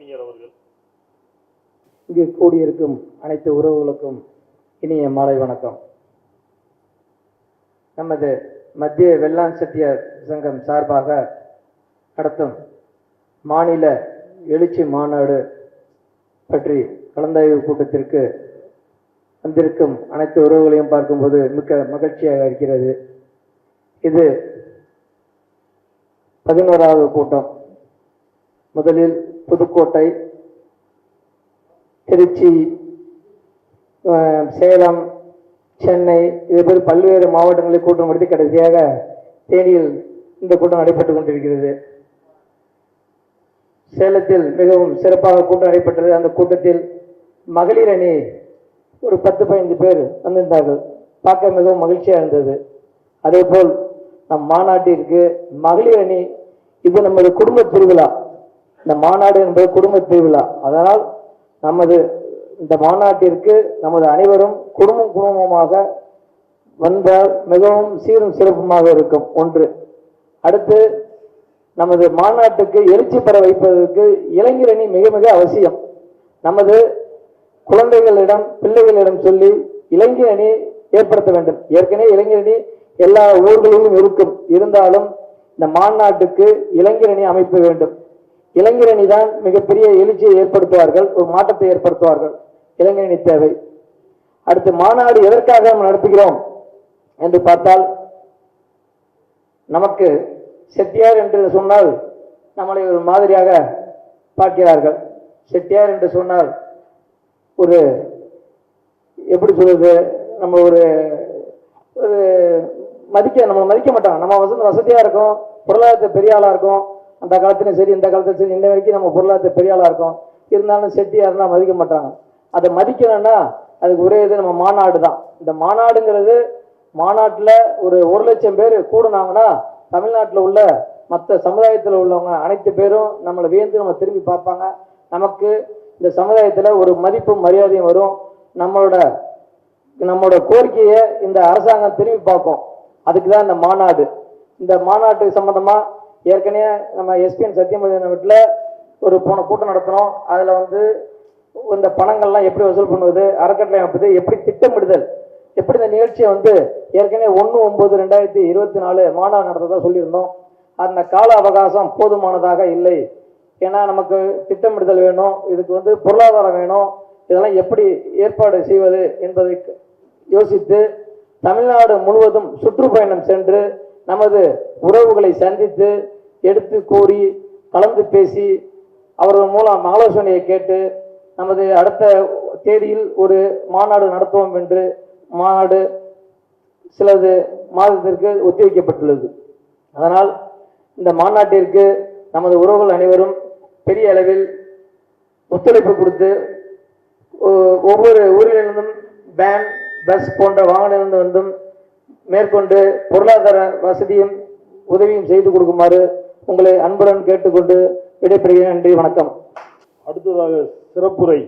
வழக்கறிஞர் அவர்கள். இங்கே கூடியிருக்கும் அனைத்து உறவுகளுக்கும் இனிய மாலை வணக்கம். நமது மத்திய வெள்ளாண் செட்டியார் சங்கம் சார்பாக நடத்தும் மாநில எழுச்சி மாநாடு பற்றி கலந்தாய்வு கூட்டத்திற்கு வந்திருக்கும் அனைத்து உறவுகளையும் பார்க்கும்போது மிக்க மகிழ்ச்சியாக இருக்கிறது. இது பதினோராவது கூட்டம். முதலில் புதுக்கோட்டை திருச்சி அஹ், சேலம் சென்னை இதேபோல் பல்வேறு மாவட்டங்களில் கூட்டம் நடத்தி கடைசியாக தேனியில் இந்த கூட்டம் நடைபெற்றுக் கொண்டிருக்கிறது. சேலத்தில் மிகவும் சிறப்பாக கூட்டம் நடைபெற்றது. அந்த கூட்டத்தில் மகளிர் அணி ஒரு பத்து பதினைந்து பேர் வந்திருந்தார்கள். பார்க்க மிகவும் மகிழ்ச்சியாக இருந்தது. அதேபோல் நம் மாநாட்டிற்கு மகளிர் அணி இது நமது குடும்ப திருவிழா இந்த மாநாடு என்பது குடும்ப திருவிழா. அதனால் நமது இந்த மாநாட்டிற்கு நமது அனைவரும் குடும்பம் குடும்பமாக வந்தால் மிகவும் சீரும் சிறப்புமாக இருக்கும் ஒன்று. அடுத்து நமது மாநாட்டுக்கு எழுச்சி பெற வைப்பதற்கு இளைஞரணி மிக மிக அவசியம். நமது குழந்தைகளிடம் பிள்ளைகளிடம் சொல்லி இளைஞரணி ஏற்படுத்த வேண்டும். ஏற்கனவே இளைஞரணி எல்லா ஊர்களிலும் இருக்கும். இருந்தாலும் இந்த மாநாட்டுக்கு இளைஞரணி அமைப்பு வேண்டும். இளைஞரணி தான் மிகப்பெரிய எழுச்சியை ஏற்படுத்துவார்கள் ஒரு மாற்றத்தை ஏற்படுத்துவார்கள். இளைஞரணி தேவை. அடுத்து மாநாடு எதற்காக நாம் நடத்துகிறோம் என்று பார்த்தால் நமக்கு செட்டியார் என்று சொன்னால் நம்மளை ஒரு மாதிரியாக பார்க்கிறார்கள். செட்டியார் என்று சொன்னால் ஒரு எப்படி சொல்றது நம்ம ஒரு ஒரு மதிக்க நம்ம மதிக்க மாட்டோம் நம்ம வசதி வசதியாக இருக்கும் பொருளாதாரத்தை பெரிய ஆளாக இருக்கும் அந்த காலத்துலயும் சரி இந்த காலத்துலயும் சரி இன்ன வரைக்கும் நம்ம பொருளாதார பெரிய ஆளாக இருக்கும். இருந்தாலும் செட்டியாருன்னா மதிக்க மாட்டாங்க. அதை மதிக்கணும்னா அதுக்கு ஒரே இது நம்ம மாநாடு தான் இந்த மாநாடுங்கிறது மாநாட்டில் ஒரு ஒரு லட்சம் பேர் கூடுனாங்கன்னா தமிழ்நாட்டில் உள்ள மற்ற சமுதாயத்தில் உள்ளவங்க அனைத்து பேரும் நம்மளை வியந்து நம்ம திரும்பி பார்ப்பாங்க. நமக்கு இந்த சமுதாயத்தில் ஒரு மதிப்பும் மரியாதையும் வரும். நம்மளோட நம்மளோட கோரிக்கையை இந்த அரசாங்கம் திரும்பி பார்க்கும். அதுக்கு தான் இந்த மாநாடு. இந்த மாநாட்டு சம்மந்தமாக ஏற்கனவே நம்ம எஸ்பிஎன் சத்தியமூர்த்தி வீட்டில் ஒரு போன கூட்டம் நடத்தினோம். அதில் வந்து இந்த பணங்கள்லாம் எப்படி வசூல் பண்ணுவது அறக்கட்டளை அமைப்பது எப்படி திட்டமிடுதல் எப்படி இந்த நிகழ்ச்சியை வந்து ஏற்கனவே ஒன்று ஒம்பது ரெண்டாயிரத்தி இருபத்தி நாலு மாநாடு நடத்ததாக சொல்லியிருந்தோம். அந்த கால அவகாசம் போதுமானதாக இல்லை. ஏன்னா நமக்கு திட்டமிடுதல் வேணும் இதுக்கு வந்து பொருளாதாரம் வேணும். இதெல்லாம் எப்படி ஏற்பாடு செய்வது என்பதை யோசித்து தமிழ்நாடு முழுவதும் சுற்றுப்பயணம் சென்று நமது உறவுகளை சந்தித்து எடுத்து கூறி கலந்து பேசி அவர்கள் மூலம் ஆலோசனையை கேட்டு நமது அடுத்த தேதியில் ஒரு மாநாடு நடத்துவோம் என்று மாநாடு சிலது மாதத்திற்கு ஒத்திவைக்கப்பட்டுள்ளது. அதனால் இந்த மாநாட்டிற்கு நமது உறவுகள் அனைவரும் பெரிய அளவில் ஒத்துழைப்பு கொடுத்து ஒ- ஒவ்வொரு ஊரிலிருந்தும் வேன் பஸ் போன்ற வாகனங்களிலிருந்து வந்தும் மேற்கொண்டு பொருளாதார வசதியும் உதவியும் செய்து கொடுக்குமாறு உங்களை அன்புடன் கேட்டுக்கொண்டு விடைபெறுகிறேன். நன்றி வணக்கம். அடுத்ததாக சிறப்புரை.